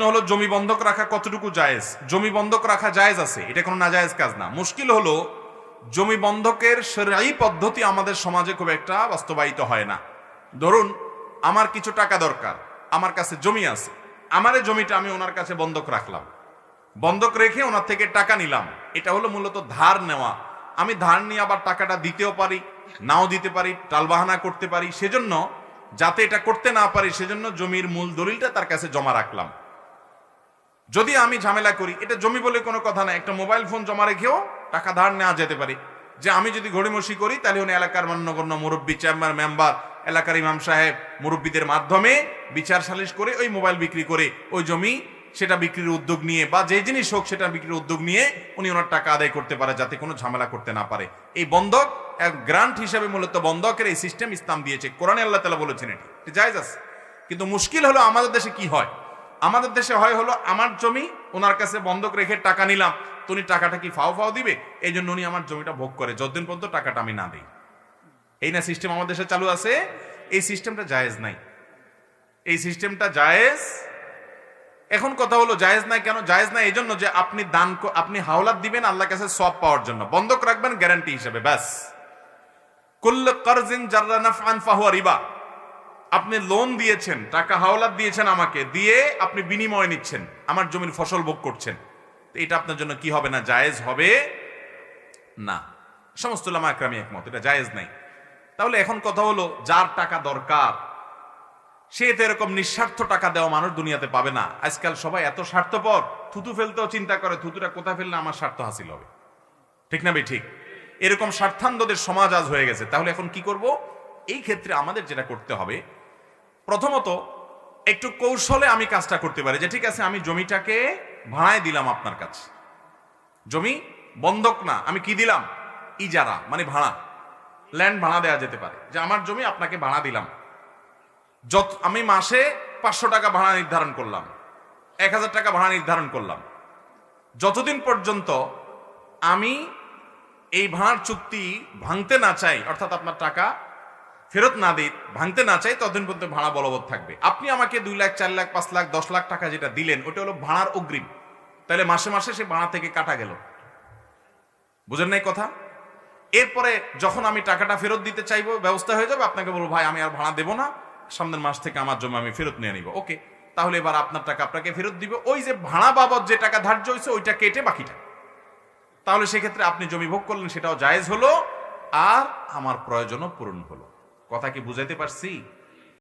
প্রশ্ন হলো, জমি বন্ধক রাখা কতটুকু জায়েজ? জমি বন্ধক রাখা জায়েজ আছে, এটা কোনো নাজায়েজ কাজ না। মুশকিল হলো, জমি বন্ধকের সেরাই পদ্ধতি আমাদের সমাজে খুব একটা বাস্তবায়িত হয় না। ধরুন, আমার কিছু টাকা দরকার, আমার কাছে জমি আছে, আমার জমিটা আমি ওনার কাছে বন্ধক রাখলাম। বন্ধক রেখে ওনার থেকে টাকা নিলাম, এটা হলো মূলত ধার নেওয়া। আমি ধার নিয়ে আবার টাকাটা দিতেও পারি, নাও দিতে পারি, টালবাহানা করতে পারি, সেজন্য যাতে এটা করতে না পারি, সেজন্য জমির মূল দলিলটা তার কাছে জমা রাখলাম। যদি আমি ঝামেলা করি, এটা জমি বলে কোনো কথা না একটা মোবাইল ফোন জমা রেখেও টাকা ধার নেওয়া যেতে পারে। যে আমি যদি ঘড়িমসি করি, তাহলে উনি এলাকার মান্যগণ্য মুরব্বী চেম্বার মেম্বার এলাকার ইমাম সাহেব, মুরব্বীদের মাধ্যমে বিচার সালিশ করে ওই মোবাইল বিক্রি করে ওই জমি সেটা বিক্রির উদ্যোগ নিয়ে বা যে জিনিস হোক সেটা বিক্রির উদ্যোগ নিয়ে উনি ওনার টাকা আদায় করতে পারে, যাতে কোনো ঝামেলা করতে না পারে। এই বন্ধক এক গ্রান্ট হিসাবে মূলত বন্ধকের এই সিস্টেম ইসলাম দিয়েছে। কোরআনে আল্লাহ তালা বলেছেন এটি। জায়েজ কিন্তু মুশকিল হলো আমাদের দেশে কি হয়? আমাদের দেশে হয় হলো, আমার জমি ওনার কাছে বন্ধক রেখে টাকা নিলাম, তো উনি টাকাটা কি ফাও ফাও দিবে? এই জন্য উনি আমার জমিটা ভোগ করে, যতদিন পর্যন্ত টাকাটা আমি না দিই। এই না সিস্টেম আমাদের দেশে চালু আছে, এই সিস্টেমটা জায়েজ নাই। এই সিস্টেমটা জায়েজ, এখন কথা হলো জায়েজ নাই কেন? জায়েজ নাই এই জন্য যে আপনি দান আপনি হাওলাত দিবেন আল্লাহর কাছে সব পাওয়ার জন্য। বন্ধক রাখবেন গ্যারান্টি হিসেবে, ব্যাস। কুল্ল কারজিন জাররা নাফআন ফাহুয়া রিবা। আপনি লোন দিয়েছেন, টাকা হাওলাত দিয়েছেন আমাকে, দিয়ে আপনি বিনিময় নিচ্ছেন, আমার জমির ফসল ভোগ করছেন। এটা আপনার জন্য কি হবে না, জায়েজ হবে? না। সমস্ত লামা একমত, এটা জায়েজ নাই। তাহলে এখন কথা হলো, যার টাকা দরকার, সে তো এরকম নিঃস্বার্থ টাকা দেওয়া মানুষ দুনিয়াতে পাবে না। আজকাল সবাই এত স্বার্থপর, থুতু ফেলতেও চিন্তা করে, থুতুটা কোথা ফেললে আমার স্বার্থ হাসিল হবে? ঠিক না বে ঠিক। এরকম স্বার্থান্ধদের সমাজ আজ হয়ে গেছে। তাহলে এখন কি করব? এই ক্ষেত্রে আমাদের যেটা করতে হবে প্রথমত, একটু কৌশলে আমি কাজটা করতে পারি যে, ঠিক আছে, আমি জমিটাকে ভাড়ায় দিলাম আপনার কাছে। জমি বন্ধক না, আমি কি দিলাম? ইজারা মানে ভাড়া। ল্যান্ড ভাড়া দেওয়া যেতে পারে। যে আমার জমি আপনাকে ভাড়া দিলাম। যত, আমি মাসে পাঁচশো টাকা ভাড়া নির্ধারণ করলাম। এক হাজার টাকা ভাড়া নির্ধারণ করলাম। যতদিন পর্যন্ত আমি এই ভাড়ার চুক্তি ভাঙতে না চাই, অর্থাৎ আপনার টাকা ফেরত না দিই ভাঙতে না চাই, ততদিন পর্যন্ত ভাড়া বলবৎ থাকবে। আপনি আমাকে দুই লাখ, চার লাখ, পাঁচ লাখ, দশ লাখ টাকা যেটা দিলেন, ওটা হলো ভাড়ার অগ্রিম। তাহলে মাসে মাসে সে ভাড়া থেকে কাটা গেল। বুঝেন নাই কথা? এরপরে যখন আমি টাকাটা ফেরত দিতে চাইব, ব্যবস্থা হয়ে যাবে, আপনাকে বলব, ভাই, আমি আর ভাড়া দেবো না। সামনের মাস থেকে আমার জমি আমি ফেরত নিয়ে নিব। ওকে, তাহলে এবার আপনার টাকা আপনাকে ফেরত দিবে। ওই যে ভাড়া বাবদ যে টাকা ধার্য হয়েছে, ওইটা কেটে বাকিটা। তাহলে সেক্ষেত্রে আপনি জমি ভোগ করলেন, সেটাও জায়েজ হলো, আর আমার প্রয়োজনও পূরণ হলো। কথা কি বুঝাইতে পারছি?